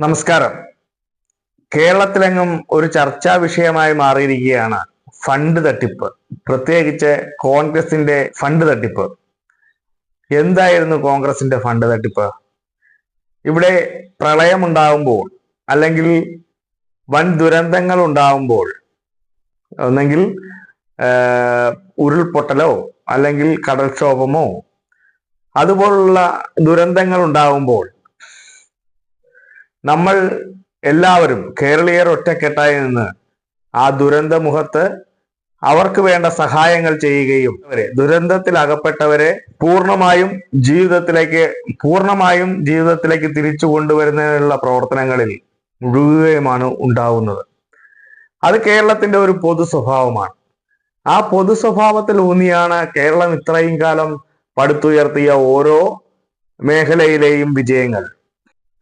നമസ്കാരം. കേരളത്തിലെങ്ങും ഒരു ചർച്ചാ വിഷയമായി മാറിയിരിക്കുകയാണ് ഫണ്ട് തട്ടിപ്പ്. പ്രത്യേകിച്ച് കോൺഗ്രസിന്റെ ഫണ്ട് തട്ടിപ്പ്. എന്തായിരുന്നു കോൺഗ്രസിന്റെ ഫണ്ട് തട്ടിപ്പ്? ഇവിടെ പ്രളയമുണ്ടാവുമ്പോൾ അല്ലെങ്കിൽ വൻ ദുരന്തങ്ങൾ ഉണ്ടാവുമ്പോൾ ഒന്നെങ്കിൽ ഉരുൾപൊട്ടലോ അല്ലെങ്കിൽ കടൽക്ഷോഭമോ അതുപോലുള്ള ദുരന്തങ്ങൾ ഉണ്ടാകുമ്പോൾ നമ്മൾ എല്ലാവരും കേരളീയർ ഒറ്റക്കെട്ടായി നിന്ന് ആ ദുരന്ത മുഖത്ത് അവർക്ക് വേണ്ട സഹായങ്ങൾ ചെയ്യുകയും അവരെ ദുരന്തത്തിൽ അകപ്പെട്ടവരെ പൂർണമായും ജീവിതത്തിലേക്ക് പൂർണമായും ജീവിതത്തിലേക്ക് തിരിച്ചു കൊണ്ടുവരുന്നതിനുള്ള പ്രവർത്തനങ്ങളിൽ മുഴുകുകയുമാണ് ഉണ്ടാവുന്നത്. അത് കേരളത്തിന്റെ ഒരു പൊതു സ്വഭാവമാണ്. ആ പൊതു സ്വഭാവത്തിൽ ഊന്നിയാണ് കേരളം ഇത്രയും കാലം പടുത്തുയർത്തിയ ഓരോ മേഖലയിലെയും വിജയങ്ങൾ.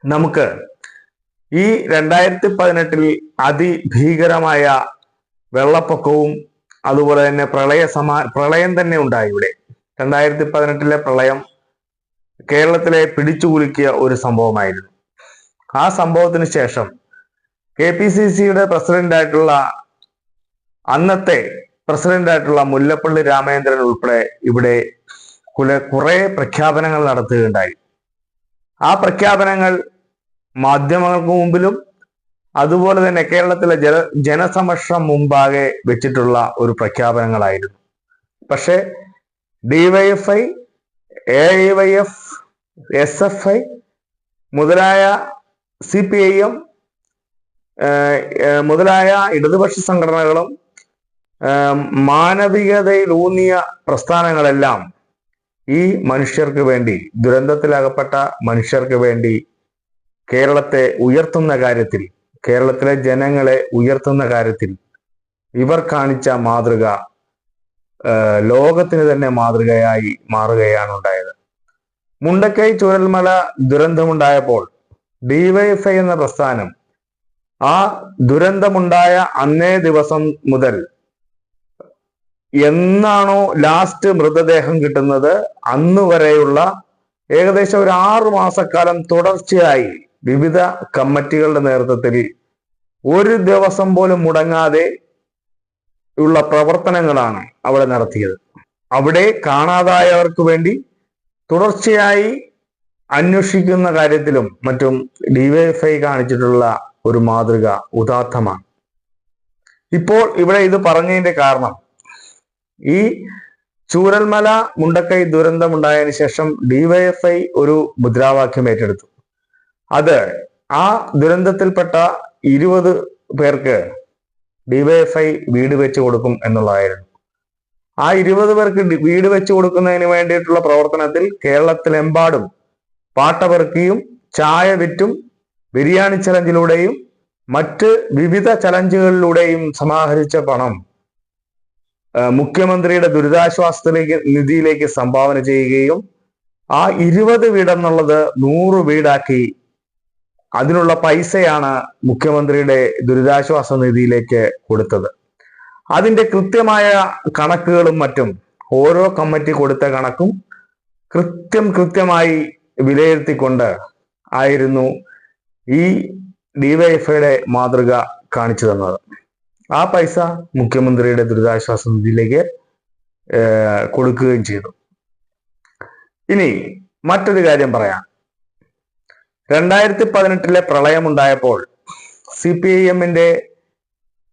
നമുക്ക് ഈ രണ്ടായിരത്തി പതിനെട്ടിൽ അതിഭീകരമായ വെള്ളപ്പൊക്കവും അതുപോലെ തന്നെ പ്രളയ സമാ പ്രളയം തന്നെ ഉണ്ടായി ഇവിടെ. രണ്ടായിരത്തി പതിനെട്ടിലെ പ്രളയം കേരളത്തിലെ പിടിച്ചുകുലുക്കിയ ഒരു സംഭവമായിരുന്നു. ആ സംഭവത്തിന് ശേഷം കെ പി സി സിയുടെ പ്രസിഡന്റായിട്ടുള്ള അന്നത്തെ പ്രസിഡന്റായിട്ടുള്ള മുല്ലപ്പള്ളി രാമചന്ദ്രൻ ഉൾപ്പെടെ ഇവിടെ കുല കുറെ പ്രഖ്യാപനങ്ങൾ നടത്തുകയുണ്ടായി. ആ പ്രഖ്യാപനങ്ങൾ മാധ്യമങ്ങൾക്ക് മുമ്പിലും അതുപോലെ തന്നെ കേരളത്തിലെ ജന ജനസമക്ഷം മുമ്പാകെ വെച്ചിട്ടുള്ള ഒരു പ്രഖ്യാപനങ്ങളായിരുന്നു. പക്ഷേ DYFI A I Y F S F I മുതലായ സി പി ഐ എം മുതലായ ഇടതുപക്ഷ സംഘടനകളും മാനവികതയിലൂന്നിയ പ്രസ്ഥാനങ്ങളെല്ലാം ഈ മനുഷ്യർക്ക് വേണ്ടി ദുരന്തത്തിലകപ്പെട്ട മനുഷ്യർക്ക് വേണ്ടി കേരളത്തെ ഉയർത്തുന്ന കാര്യത്തിൽ കേരളത്തിലെ ജനങ്ങളെ ഉയർത്തുന്ന കാര്യത്തിൽ ഇവർ കാണിച്ച മാതൃക ലോകത്തിന് തന്നെ മാതൃകയായി മാറുകയാണ് ഉണ്ടായത്. മുണ്ടക്കൈ ചുരൽമല ദുരന്തമുണ്ടായപ്പോൾ ഡിവൈഎഫ്ഐ എന്ന പ്രസ്ഥാനം ആ ദുരന്തമുണ്ടായ അന്നേ ദിവസം മുതൽ എന്നാണോ ലാസ്റ്റ് മൃതദേഹം കിട്ടുന്നത്? അന്ന് വരെയുള്ള ഏകദേശം ഒരു ആറു മാസക്കാലം തുടർച്ചയായി വിവിധ കമ്മിറ്റികളുടെ നേതൃത്വത്തിൽ ഒരു ദിവസം പോലും മുടങ്ങാതെ ഉള്ള പ്രവർത്തനങ്ങളാണ് അവിടെ നടത്തിയത്. അവിടെ കാണാതായവർക്ക് വേണ്ടി തുടർച്ചയായി അന്വേഷിക്കുന്ന കാര്യത്തിലും മറ്റും ഡിവൈഎഫ്ഐ കാണിച്ചിട്ടുള്ള ഒരു മാതൃക ഉദാത്തമാണ്. ഇപ്പോൾ ഇവിടെ ഇത് പറഞ്ഞതിന്റെ കാരണം ഈ ചൂരൽമല മുണ്ടക്കൈ ദുരന്തമുണ്ടായതിനു ശേഷം ഡിവൈഎഫ്ഐ ഒരു മുദ്രാവാക്യം ഏറ്റെടുത്തു. അത് ആ ദുരന്തത്തിൽപ്പെട്ട ഇരുപത് പേർക്ക് ഡിവൈഎഫ്ഐ വീട് വെച്ചു കൊടുക്കും എന്നുള്ളതായിരുന്നു. ആ ഇരുപത് പേർക്ക് വീട് വെച്ചു കൊടുക്കുന്നതിന് വേണ്ടിയിട്ടുള്ള പ്രവർത്തനത്തിൽ കേരളത്തിലെമ്പാടും പാട്ടപെറുക്കിയും ചായ വിറ്റും ബിരിയാണി ചലഞ്ചിലൂടെയും മറ്റ് വിവിധ ചലഞ്ചുകളിലൂടെയും സമാഹരിച്ച പണം മുഖ്യമന്ത്രിയുടെ ദുരിതാശ്വാസത്തിലേക്ക് നിധിയിലേക്ക് സംഭാവന ചെയ്യുകയും ആ ഇരുപത് വീടെന്നുള്ളത് നൂറ് വീടാക്കി അതിനുള്ള പൈസയാണ് മുഖ്യമന്ത്രിയുടെ ദുരിതാശ്വാസ നിധിയിലേക്ക് കൊടുത്തത്. അതിന്റെ കൃത്യമായ കണക്കുകളും മറ്റും ഓരോ കമ്മിറ്റി കൊടുത്ത കണക്കും കൃത്യം കൃത്യമായി വിലയിരുത്തിക്കൊണ്ട് ആയിരുന്നു ഈ ഡിവൈഎഫ്ഐയുടെ മാതൃക കാണിച്ചു തന്നത്. ആ പൈസ മുഖ്യമന്ത്രിയുടെ ദുരിതാശ്വാസ നിധിയിലേക്ക് കൊടുക്കുകയും ചെയ്തു. ഇനി മറ്റൊരു കാര്യം പറയാം. രണ്ടായിരത്തി പതിനെട്ടിലെ പ്രളയമുണ്ടായപ്പോൾ സി പി ഐ എമ്മിന്റെ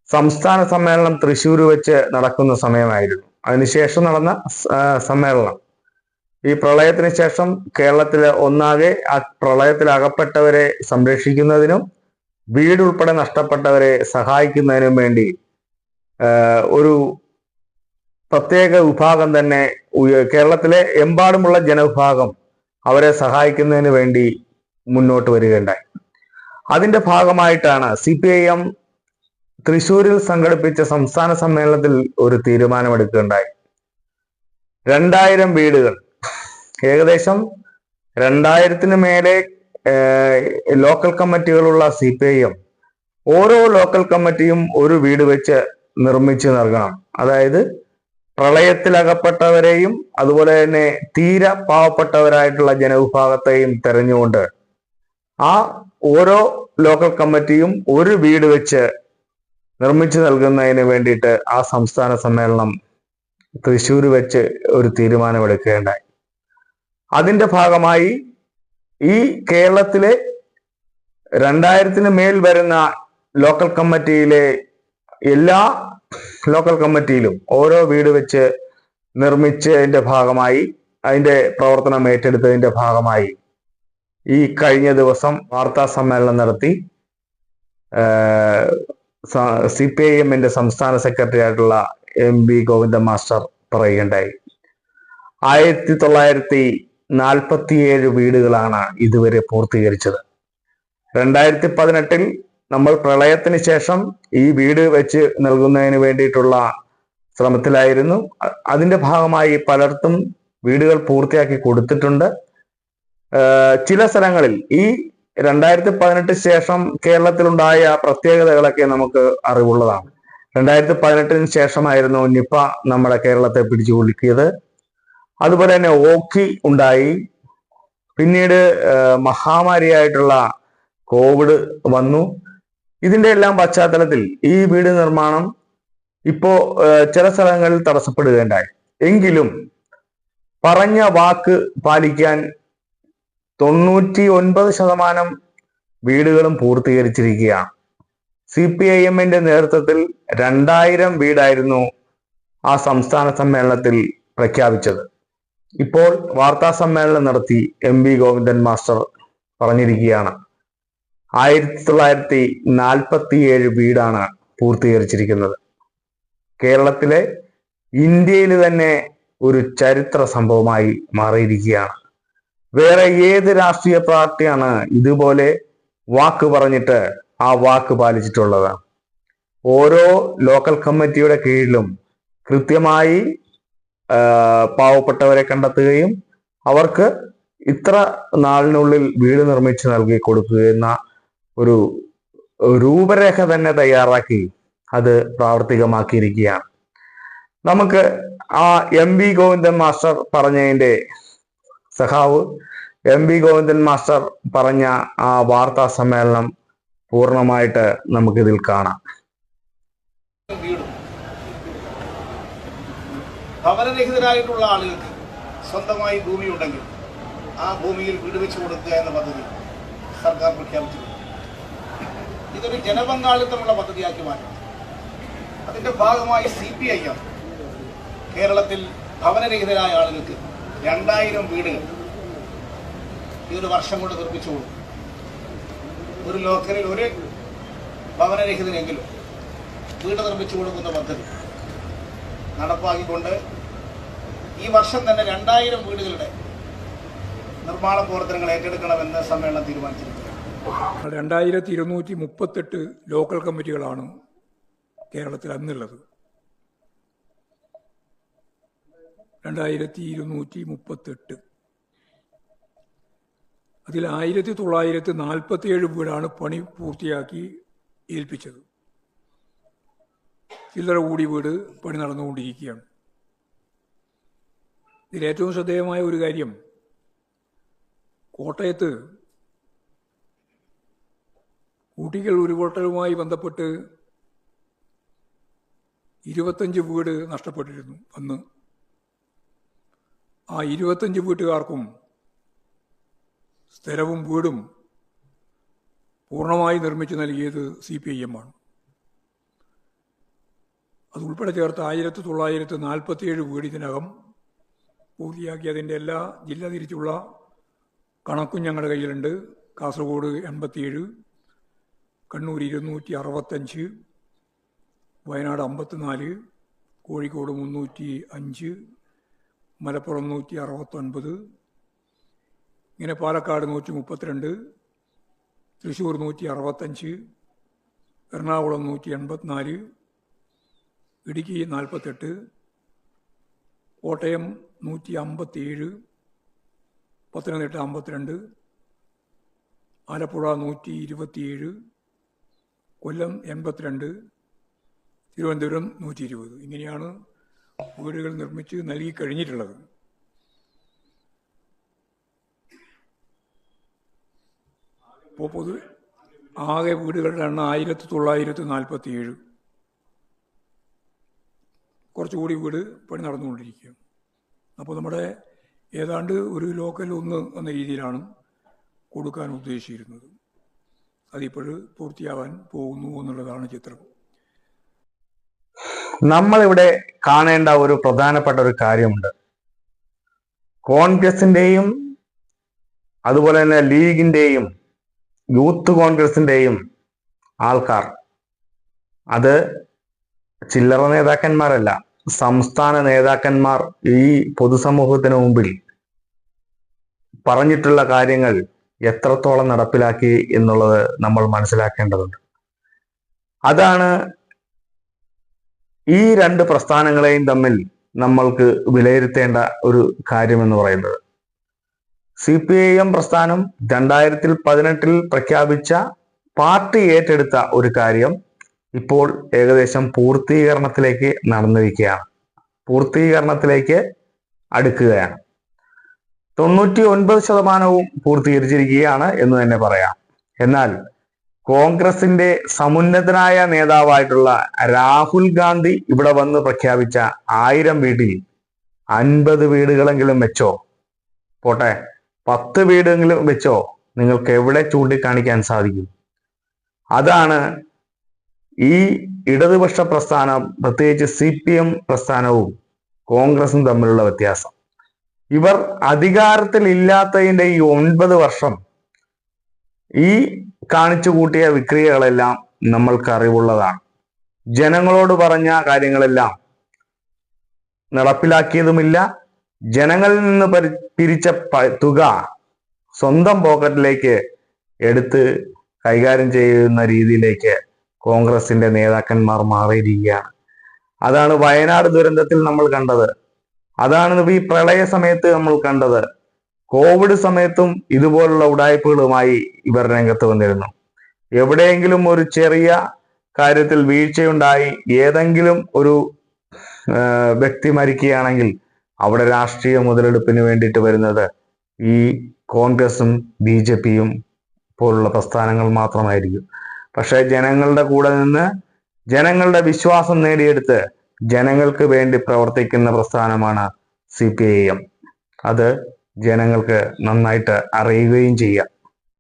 സംസ്ഥാന സമ്മേളനം തൃശ്ശൂർ വെച്ച് നടക്കുന്ന സമയമായിരുന്നു. അതിനുശേഷം നടന്ന സമ്മേളനം. ഈ പ്രളയത്തിന് ശേഷം കേരളത്തിലെ ഒന്നാകെ ആ പ്രളയത്തിൽ അകപ്പെട്ടവരെ സംരക്ഷിക്കുന്നതിനും വീടുൾപ്പെടെ നഷ്ടപ്പെട്ടവരെ സഹായിക്കുന്നതിനും വേണ്ടി ഒരു പ്രത്യേക വിഭാഗം തന്നെ കേരളത്തിലെ എമ്പാടുമുള്ള ജനവിഭാഗം അവരെ സഹായിക്കുന്നതിന് വേണ്ടി മുന്നോട്ട് വരികയുണ്ടായി. അതിന്റെ ഭാഗമായിട്ടാണ് സി പി ഐ എം തൃശൂരിൽ സംഘടിപ്പിച്ച സംസ്ഥാന സമ്മേളനത്തിൽ ഒരു തീരുമാനമെടുക്കുകയുണ്ടായി. രണ്ടായിരം വീടുകൾ. ഏകദേശം രണ്ടായിരത്തിന് മേലെ ലോക്കൽ കമ്മിറ്റികളുള്ള സി പി ഐ എം ഓരോ ലോക്കൽ കമ്മിറ്റിയും ഒരു വീട് വെച്ച് നിർമ്മിച്ച് നൽകണം. അതായത് പ്രളയത്തിലകപ്പെട്ടവരെയും അതുപോലെ തന്നെ തീരെ പാവപ്പെട്ടവരായിട്ടുള്ള ജനവിഭാഗത്തെയും തെരഞ്ഞുകൊണ്ട് ആ ഓരോ ലോക്കൽ കമ്മിറ്റിയും ഒരു വീട് വെച്ച് നിർമ്മിച്ചു നൽകുന്നതിന് വേണ്ടിയിട്ട് ആ സംസ്ഥാന സമ്മേളനം തൃശ്ശൂർ വെച്ച് ഒരു തീരുമാനമെടുക്കുകയുണ്ടായി അതിന്റെ ഭാഗമായി ഈ കേരളത്തിലെ രണ്ടായിരത്തിന് മേൽ വരുന്ന ലോക്കൽ കമ്മിറ്റിയിലെ എല്ലാ ലോക്കൽ കമ്മിറ്റിയിലും ഓരോ വീട് വെച്ച് നിർമ്മിച്ചതിന്റെ ഭാഗമായി അതിന്റെ പ്രവർത്തനം ഏറ്റെടുത്തതിന്റെ ഭാഗമായി ഈ കഴിഞ്ഞ ദിവസം വാർത്താ സമ്മേളനം നടത്തി സി പി ഐ എമ്മിന്റെ സംസ്ഥാന സെക്രട്ടറി ആയിട്ടുള്ള എം ബി ഗോവിന്ദ മാസ്റ്റർ പറയുകയുണ്ടായി. ആയിരത്തി തൊള്ളായിരത്തി നാൽപ്പത്തിയേഴ് വീടുകളാണ് ഇതുവരെ പൂർത്തീകരിച്ചത്. രണ്ടായിരത്തി പതിനെട്ടിൽ നമ്മൾ പ്രളയത്തിന് ശേഷം ഈ വീട് വെച്ച് നൽകുന്നതിന് വേണ്ടിയിട്ടുള്ള ശ്രമത്തിലായിരുന്നു. അതിന്റെ ഭാഗമായി പലർക്കും വീടുകൾ പൂർത്തിയാക്കി കൊടുത്തിട്ടുണ്ട്. ചില സ്ഥലങ്ങളിൽ ഈ രണ്ടായിരത്തി പതിനെട്ട് ശേഷം കേരളത്തിലുണ്ടായ പ്രത്യേകതകളൊക്കെ നമുക്ക് അറിവുള്ളതാണ്. രണ്ടായിരത്തി പതിനെട്ടിന് ശേഷമായിരുന്നു നിപ്പ നമ്മുടെ കേരളത്തെ പിടിച്ചു കുലുക്കിയത് അതുപോലെ തന്നെ ഓക്കി ഉണ്ടായി. പിന്നീട് മഹാമാരിയായിട്ടുള്ള കോവിഡ് വന്നു. ഇതിന്റെ എല്ലാം പശ്ചാത്തലത്തിൽ ഈ വീട് നിർമ്മാണം ഇപ്പോ ചില സ്ഥലങ്ങളിൽ തടസ്സപ്പെടുകയുണ്ടായി. എങ്കിലും പറഞ്ഞ വാക്ക് പാലിക്കാൻ തൊണ്ണൂറ്റി ഒൻപത് ശതമാനം വീടുകളും പൂർത്തീകരിച്ചിരിക്കുകയാണ്. സി പി ഐ എമ്മിന്റെ നേതൃത്വത്തിൽ രണ്ടായിരം വീടായിരുന്നു ആ സംസ്ഥാന സമ്മേളനത്തിൽ പ്രഖ്യാപിച്ചത്. ഇപ്പോൾ വാർത്താ സമ്മേളനം നടത്തി എം വി ഗോവിന്ദൻ മാസ്റ്റർ പറഞ്ഞിരിക്കുകയാണ്. ആയിരത്തി തൊള്ളായിരത്തി നാൽപ്പത്തിയേഴ് വീടാണ് പൂർത്തീകരിച്ചിരിക്കുന്നത്. കേരളത്തിലെ ഇന്ത്യയിൽ തന്നെ ഒരു ചരിത്ര സംഭവമായി മാറിയിരിക്കുകയാണ്. വേറെ ഏത് രാഷ്ട്രീയ പാർട്ടിയാണ് ഇതുപോലെ വാക്ക് പറഞ്ഞിട്ട് ആ വാക്ക് പാലിച്ചിട്ടുള്ളത്? ഓരോ ലോക്കൽ കമ്മിറ്റിയുടെ കീഴിലും കൃത്യമായി പാവപ്പെട്ടവരെ കണ്ടെത്തുകയും അവർക്ക് ഇത്ര നാളിനുള്ളിൽ വീട് നിർമ്മിച്ചു നൽകി കൊടുക്കുക എന്ന ഒരു രൂപരേഖ തന്നെ തയ്യാറാക്കി അത് പ്രാവർത്തികമാക്കിയിരിക്കുകയാണ്. നമുക്ക് ആ എം വി ഗോവിന്ദൻ മാസ്റ്റർ പറഞ്ഞതിന്റെ സഖാവ് എം വി ഗോവിന്ദൻ മാസ്റ്റർ പറഞ്ഞ ആ വാർത്താ സമ്മേളനം പൂർണമായിട്ട് നമുക്കിതിൽ കാണാം. ഭവനരഹിതരായിട്ടുള്ള ആളുകൾക്ക് സ്വന്തമായി ഭൂമി ഉണ്ടെങ്കിൽ ആ ഭൂമിയിൽ വീട് വെച്ച് കൊടുക്കുക എന്ന പദ്ധതി സർക്കാർ പ്രഖ്യാപിച്ചിട്ടുണ്ട്. ഇതൊരു ജനപങ്കാളിത്തമുള്ള പദ്ധതിയാക്കി മാറ്റണം അതിന്റെ ഭാഗമായി സി പി ഐ എം കേരളത്തിൽ ഭവനരഹിതരായ ആളുകൾക്ക് രണ്ടായിരം വീടുകൾ ഈ ഒരു വർഷം കൊണ്ട് നിർമ്മിച്ചു കൊടുക്കും ഒരു ലോക്കലിൽ ഒരു ഭവനരഹിതനെങ്കിലും വീട് നിർമ്മിച്ചു കൊടുക്കുന്ന പദ്ധതി നടപ്പാക്കിക്കൊണ്ട് ഈ വർഷം തന്നെ രണ്ടായിരം വീടുകളുടെ നിർമ്മാണ പ്രവർത്തനങ്ങൾ ഏറ്റെടുക്കണമെന്ന് സമ്മേളനം തീരുമാനിച്ചിരിക്കുന്നു. രണ്ടായിരത്തി ഇരുന്നൂറ്റി മുപ്പത്തെട്ട് ലോക്കൽ കമ്മിറ്റികളാണ് കേരളത്തിൽ അന്നുള്ളത്. രണ്ടായിരത്തി ഇരുന്നൂറ്റി മുപ്പത്തെട്ട് അതിൽ ആയിരത്തി തൊള്ളായിരത്തി നാൽപ്പത്തിയേഴ് വീടാണ് പണി പൂർത്തിയാക്കി ഏൽപ്പിച്ചത്. ചില്ലറ കൂടി വീട് പണി നടന്നുകൊണ്ടിരിക്കുകയാണ്. ഇതിൽ ഏറ്റവും ശ്രദ്ധേയമായ ഒരു കാര്യം കോട്ടയത്ത് കൂട്ടികൾ ഉരുപൊട്ടലുമായി ബന്ധപ്പെട്ട് ഇരുപത്തഞ്ച് വീട് നഷ്ടപ്പെട്ടിരുന്നു അന്ന്. ആ ഇരുപത്തഞ്ച് വീട്ടുകാർക്കും സ്ഥലവും വീടും പൂർണമായി നിർമ്മിച്ചു നൽകിയത് സി പി ഐ എം ആണ്. അതുൾപ്പെടെ ചേർത്ത് ആയിരത്തി തൊള്ളായിരത്തി നാൽപ്പത്തിയേഴ് വീട് ഇതിനകം പൂർത്തിയാക്കി അതിന്റെ എല്ലാ ജില്ല തിരിച്ചുള്ള കണക്കും ഞങ്ങളുടെ കയ്യിലുണ്ട്. കാസർഗോഡ് എൺപത്തിയേഴ് കണ്ണൂർ ഇരുന്നൂറ്റി അറുപത്തഞ്ച് വയനാട് അമ്പത്തിനാല് കോഴിക്കോട് മുന്നൂറ്റി അഞ്ച് മലപ്പുറം നൂറ്റി അറുപത്തൊൻപത് ഇങ്ങനെ പാലക്കാട് നൂറ്റി മുപ്പത്തിരണ്ട് തൃശ്ശൂർ നൂറ്റി അറുപത്തഞ്ച് എറണാകുളം നൂറ്റി എൺപത്തിനാല് ഇടുക്കി നാൽപ്പത്തെട്ട് കോട്ടയം നൂറ്റി അമ്പത്തിയേഴ് പത്തനംതിട്ട അമ്പത്തിരണ്ട് ആലപ്പുഴ നൂറ്റി ഇരുപത്തിയേഴ് കൊല്ലം എൺപത്തിരണ്ട് തിരുവനന്തപുരം നൂറ്റി ഇരുപത് ഇങ്ങനെയാണ് വീടുകൾ നിർമ്മിച്ച് നൽകി കഴിഞ്ഞിട്ടുള്ളത്. ഇപ്പോൾ പൊതുവെ ആകെ വീടുകളുടെ എണ്ണം ആയിരത്തി തൊള്ളായിരത്തി നാൽപ്പത്തി ഏഴ് കുറച്ചുകൂടി വീട് പണി നടന്നുകൊണ്ടിരിക്കുക. അപ്പോൾ നമ്മുടെ ഏതാണ്ട് ഒരു ലോക്കൽ ഒന്ന് എന്ന രീതിയിലാണ് കൊടുക്കാൻ ഉദ്ദേശിച്ചിരുന്നത്. അതിപ്പോൾ പൂർത്തിയാവാൻ പോകുന്നു എന്നുള്ളതാണ് ചിത്രം. നമ്മളിവിടെ കാണേണ്ട ഒരു പ്രധാനപ്പെട്ട ഒരു കാര്യമുണ്ട്. കോൺഗ്രസിന്റെയും അതുപോലെ തന്നെ ലീഗിന്റെയും യൂത്ത് കോൺഗ്രസിന്റെയും ആൾക്കാർ അത് ചില്ലറ നേതാക്കന്മാരല്ല സംസ്ഥാന നേതാക്കന്മാർ ഈ പൊതുസമൂഹത്തിന് മുമ്പിൽ പറഞ്ഞിട്ടുള്ള കാര്യങ്ങൾ എത്രത്തോളം നടപ്പിലാക്കി എന്നുള്ളത് നമ്മൾ മനസ്സിലാക്കേണ്ടതുണ്ട്. അതാണ് ഈ രണ്ട് പ്രസ്ഥാനങ്ങളെയും തമ്മിൽ നമ്മൾക്ക് വിലയിരുത്തേണ്ട ഒരു കാര്യം എന്ന് പറയുന്നത്. സി പി ഐ എം പ്രസ്ഥാനം രണ്ടായിരത്തി പതിനെട്ടിൽ പ്രഖ്യാപിച്ച പാർട്ടി ഏറ്റെടുത്ത ഒരു കാര്യം ഇപ്പോൾ ഏകദേശം പൂർത്തീകരണത്തിലേക്ക് നടന്നിരിക്കുകയാണ്. പൂർത്തീകരണത്തിലേക്ക് അടുക്കുകയാണ്. തൊണ്ണൂറ്റി ഒൻപത് ശതമാനവും പൂർത്തീകരിച്ചിരിക്കുകയാണ് എന്ന് തന്നെ പറയാം. എന്നാൽ കോൺഗ്രസിന്റെ സമുന്നതനായ നേതാവായിട്ടുള്ള രാഹുൽ ഗാന്ധി ഇവിടെ വന്ന് പ്രഖ്യാപിച്ച ആയിരം വീട്ടിൽ അൻപത് വീടുകളെങ്കിലും വെച്ചോ? പോട്ടെ പത്ത് വീടെങ്കിലും വെച്ചോ? നിങ്ങൾക്ക് എവിടെ ചൂണ്ടിക്കാണിക്കാൻ സാധിക്കും? അതാണ് ഈ ഇടതുപക്ഷ പ്രസ്ഥാനം പ്രത്യേകിച്ച് സി പി എം പ്രസ്ഥാനവും കോൺഗ്രസും തമ്മിലുള്ള വ്യത്യാസം. ഇവർ അധികാരത്തിൽ ഇല്ലാത്തതിന്റെ ഈ ഒൻപത് വർഷം ഈ കാണിച്ചു കൂട്ടിയ വിക്രിയകളെല്ലാം നമ്മൾക്ക് അറിവുള്ളതാണ്. ജനങ്ങളോട് പറഞ്ഞ കാര്യങ്ങളെല്ലാം നടപ്പിലാക്കിയതുമില്ല. ജനങ്ങളിൽ നിന്ന് പരി പിരിച്ച തുക സ്വന്തം പോക്കറ്റിലേക്ക് എടുത്ത് കൈകാര്യം ചെയ്യുന്ന രീതിയിലേക്ക് കോൺഗ്രസിന്റെ നേതാക്കന്മാർ മാറിയിരിക്കുകയാണ്. അതാണ് വയനാട് ദുരന്തത്തിൽ നമ്മൾ കണ്ടത്. അതാണ് ഈ പ്രളയ സമയത്ത് നമ്മൾ കണ്ടത്. കോവിഡ് സമയത്തും ഇതുപോലുള്ള ഉടായ്പകളുമായി ഇവർ രംഗത്ത് വന്നിരുന്നു. എവിടെയെങ്കിലും ഒരു ചെറിയ കാര്യത്തിൽ വീഴ്ചയുണ്ടായി ഏതെങ്കിലും ഒരു വ്യക്തി മരിക്കുകയാണെങ്കിൽ അവിടെ രാഷ്ട്രീയ മുതലെടുപ്പിന് വേണ്ടിയിട്ട് വരുന്നത് ഈ കോൺഗ്രസും ബി ജെ പിയും പോലുള്ള പ്രസ്ഥാനങ്ങൾ മാത്രമായിരിക്കും. പക്ഷെ ജനങ്ങളുടെ കൂടെ നിന്ന് ജനങ്ങളുടെ വിശ്വാസം നേടിയെടുത്ത് ജനങ്ങൾക്ക് വേണ്ടി പ്രവർത്തിക്കുന്ന പ്രസ്ഥാനമാണ് സി പി ഐ എം. അത് ജനങ്ങൾക്ക് നന്നായിട്ട് അറിയുകയും ചെയ്യാം.